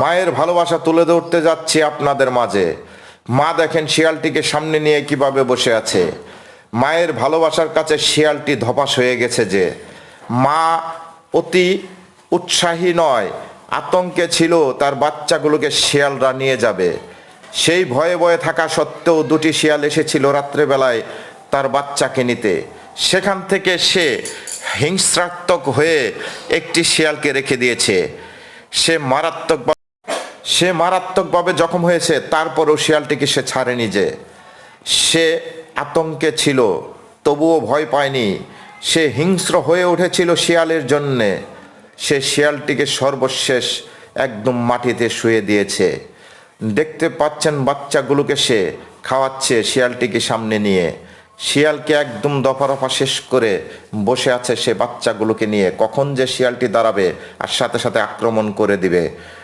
মায়ের ভালোবাসা তুলে ধরতে যাচ্ছি আপনাদের মাঝে। মা দেখেন শিয়ালটিকে সামনে নিয়ে কীভাবে বসে আছে। মায়ের ভালোবাসার কাছে শিয়ালটি ধপাস হয়ে গেছে যে, মা অতি উৎসাহী নয়, আতঙ্কে ছিল, তার বাচ্চাগুলোকে শিয়ালরা নিয়ে যাবে। সেই ভয়ে ভয়ে থাকা সত্ত্বেও দুটি শিয়াল এসেছিল রাত্রেবেলায় তার বাচ্চাকে নিতে। সেখান থেকে সে হিংস্রাত্মক হয়ে একটি শিয়ালকে রেখে দিয়েছে। সে মারাত্মক সে মারাত্মকভাবে জখম হয়েছে, তারপরও শিয়ালটিকে সে ছাড়েনি যে। সে আতঙ্কে ছিল, তবুও ভয় পায়নি। সে হিংস্র হয়ে উঠেছিল শিয়ালের জন্যে। সে শিয়ালটিকে সর্বশেষ একদম মাটিতে শুয়ে দিয়েছে। দেখতে পাচ্ছেন বাচ্চাগুলোকে সে খাওয়াচ্ছে শিয়ালটিকে সামনে নিয়ে। শিয়ালকে একদম দফা রফা শেষ করে বসে আছে সে বাচ্চাগুলোকে নিয়ে। কখন যে শিয়ালটি দাঁড়াবে আর সাথে সাথে আক্রমণ করে দিবে।